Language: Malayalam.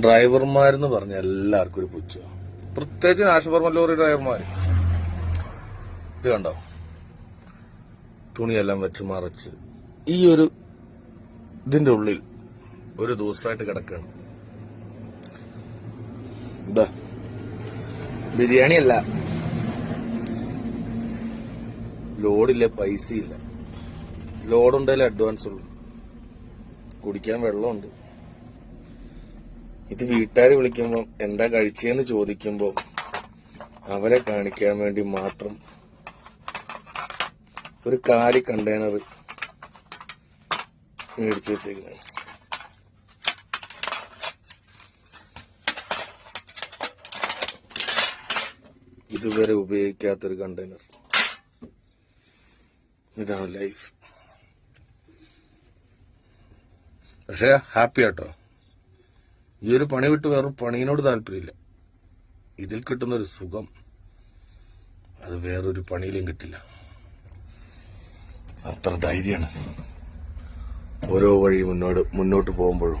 ഡ്രൈവർമാരെന്ന് പറഞ്ഞ എല്ലാവർക്കും ഒരു പുച്ഛ. പ്രത്യേകിച്ച് നാഷപർമ്മ ലോറി ഡ്രൈവർമാർ ഇത് കണ്ടോ? തുണിയെല്ലാം വെച്ച് മറച്ച് ഈ ഒരു ഇതിന്റെ ഉള്ളിൽ ഒരു ദിവസമായിട്ട് കിടക്കുകയാണ് ഇതാ ബിരിയാണി അല്ല ലോഡില്ല? പൈസയില്ല. ലോഡുണ്ടെങ്കിൽ അഡ്വാൻസ് ഉള്ളു. കുടിക്കാൻ വെള്ളമുണ്ട്. ഇത് വീട്ടുകാർ വിളിക്കുമ്പോൾ എന്താ കഴിച്ചതെന്ന് ചോദിക്കുമ്പോൾ അവരെ കാണിക്കാൻ വേണ്ടി മാത്രം ഒരു കാലി കണ്ടെയ്നർ മേടിച്ചു വെച്ചേക്കുന്നത് ഇതുവരെ ഉപയോഗിക്കാത്തൊരു കണ്ടെയ്നർ ഇതാണ് ലൈഫ് പക്ഷെ ഹാപ്പി ആട്ടോ. ഈ ഒരു പണി വിട്ട് വേറെ പണിയിനോട് താല്പര്യമില്ല ഇതിൽ കിട്ടുന്ന ഒരു സുഖം അത് വേറൊരു പണിയിലും കിട്ടില്ല അത്ര ധൈര്യമാണ് ഓരോ വഴി മുന്നോട്ട് മുന്നോട്ട് പോകുമ്പോഴും